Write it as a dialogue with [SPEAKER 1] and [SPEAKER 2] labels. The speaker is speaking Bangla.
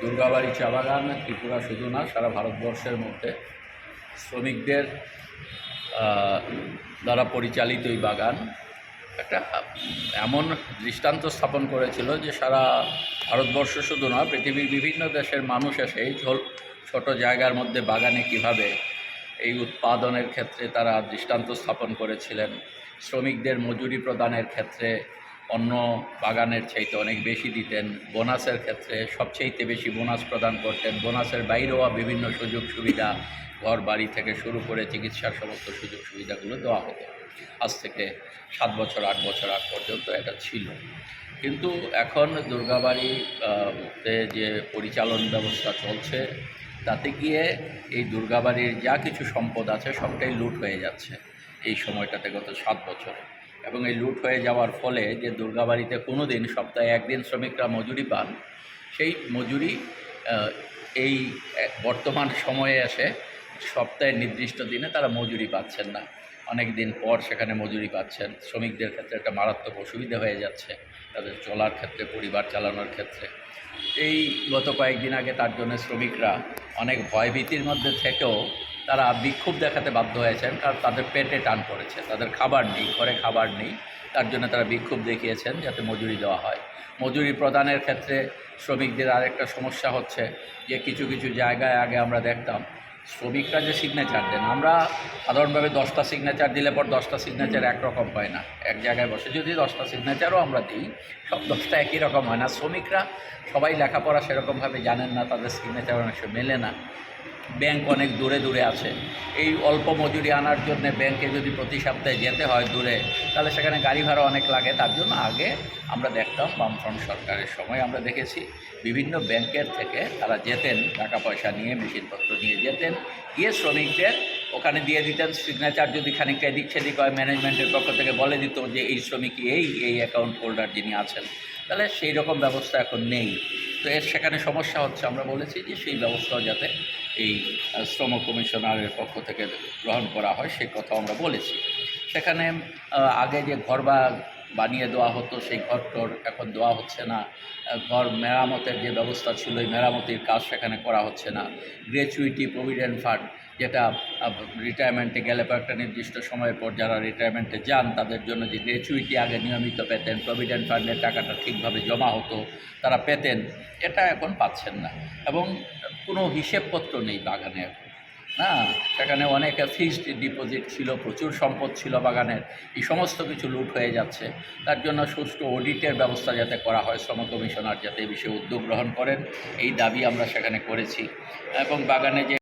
[SPEAKER 1] দুর্গাবাড়ি চা বাগান, ত্রিপুরা শুধু না, সারা ভারতবর্ষের মধ্যে শ্রমিকদের দ্বারা পরিচালিত এই বাগান একটা এমন দৃষ্টান্ত স্থাপন করেছিল যে সারা ভারতবর্ষ শুধু না, পৃথিবীর বিভিন্ন দেশের মানুষ এসে এই ছোট ছোট জায়গার মধ্যে বাগানে কীভাবে এই উৎপাদনের ক্ষেত্রে তারা দৃষ্টান্ত স্থাপন করেছিলেন। শ্রমিকদের মজুরি প্রদানের ক্ষেত্রে অন্য বাগানের চাইতে অনেক বেশি দিতেন। বোনাসের ক্ষেত্রে সবচেয়েতে বেশি বোনাস প্রদান করতেন। বোনাসের বাইরেও বিভিন্ন সুযোগ সুবিধা ঘর বাড়ি থেকে শুরু করে চিকিৎসার সমস্ত সুযোগ সুবিধাগুলো দেওয়া হতো। আজ থেকে সাত বছর আট বছর আগ পর্যন্ত এটা ছিল। কিন্তু এখন দুর্গাবাড়ি আহ, তে যে পরিচালন ব্যবস্থা চলছে তাতে গিয়ে এই দুর্গাবাড়ির যা কিছু সম্পদ আছে সবটাই লুট হয়ে যাচ্ছে এই সময়টাতে গত সাত বছরে। এবং এই লুট হয়ে যাওয়ার ফলে যে দুর্গাবাড়িতে কোনো দিন সপ্তাহে একদিন শ্রমিকরা মজুরি পান, সেই মজুরি এই বর্তমান সময়ে এসে সপ্তাহের নির্দিষ্ট দিনে তারা মজুরি পাচ্ছেন না। অনেক দিন পর সেখানে মজুরি পাচ্ছেন। শ্রমিকদের ক্ষেত্রে একটা মারাত্মক অসুবিধা হয়ে যাচ্ছে তাদের চলার ক্ষেত্রে, পরিবার চালানোর ক্ষেত্রে। এই গত কয়েকদিন আগে তার জন্য শ্রমিকরা অনেক ভয়ভীতির মধ্যে থেকেও তারা বিক্ষোভ দেখাতে বাধ্য হয়েছেন, কারণ তাদের পেটে টান পড়েছে। তাদের খাবার নেই, ঘরে খাবার নেই। তার জন্য তারা বিক্ষোভ দেখিয়েছেন যাতে মজুরি দেওয়া হয়। মজুরি প্রদানের ক্ষেত্রে শ্রমিকদের আরেকটা সমস্যা হচ্ছে যে কিছু কিছু জায়গায় আগে আমরা দেখতাম শ্রমিকরা যে সিগনেচার দেন, আমরা সাধারণভাবে দশটা সিগনেচার দিলে পর দশটা সিগনেচার একরকম হয় না। এক জায়গায় বসে যদি দশটা সিগনেচারও আমরা দিই, সব দশটা একই রকম হয় না। শ্রমিকরা সবাই লেখাপড়া সেরকমভাবে জানেন না, তাদের সিগনেচার অনেক মেলে না। ব্যাংক অনেক দূরে দূরে আছে। এই অল্প মজুরি আনার জন্য ব্যাংকে যদি প্রতি সপ্তাহে যেতে হয় দূরে, তাহলে সেখানে গাড়ি ভাড়া অনেক লাগে। তার জন্য আগে আমরা দেখতাম বামফ্রন্ট সরকারের সময় আমরা দেখেছি বিভিন্ন ব্যাংকের থেকে তারা যেতেন, টাকা পয়সা নিয়ে, মেশিনপত্র নিয়ে যেতেন। গিয়ে শ্রমিকদের ওখানে দিয়ে দিতেন সিগনেচার যদি খানিকটা এদিক সেদিক হয় ম্যানেজমেন্টের পক্ষ থেকে বলে দিত যে এই শ্রমিক এই এই অ্যাকাউন্ট হোল্ডার যিনি আছেন। তাহলে সেই রকম ব্যবস্থা এখন নেই। তো এর সেখানে সমস্যা হচ্ছে, আমরা বলেছি যে সেই ব্যবস্থাও যাতে এই শ্রম কমিশনারের পক্ষ থেকে গ্রহণ করা হয়, সে কথা আমরা বলেছি। সেখানে আগে যে ঘর বা বানিয়ে দেওয়া হতো, সেই ঘর টর এখন দেওয়া হচ্ছে না। ঘর মেরামতের যে ব্যবস্থা ছিল, এই মেরামতির কাজ সেখানে করা হচ্ছে না। গ্র্যাচুইটি প্রভিডেন্ট ফান্ড যেটা রিটায়ারমেন্টে গেলে পর একটা নির্দিষ্ট সময়ের পর যারা রিটায়ারমেন্টে যান, তাদের জন্য যে গ্র্যাচুইটি আগে নিয়মিত পেতেন প্রভিডেন্ট ফান্ডের টাকাটা ঠিকভাবে জমা হতো, তারা পেতেন। এটা এখন পাচ্ছেন না। এবং কোনো হিসেবপত্র নেই বাগানে এখন। না, সেখানে অনেক ফিক্সড ডিপোজিট ছিল, প্রচুর সম্পদ ছিল বাগানের। এই সমস্ত কিছু লুট হয়ে যাচ্ছে। তার জন্য সুষ্ঠু অডিটের ব্যবস্থা যাতে করা হয়, শ্রম কমিশনার যাতে এই বিষয়ে উদ্যোগ গ্রহণ করেন, এই দাবি আমরা সেখানে করেছি। এবং বাগানে যে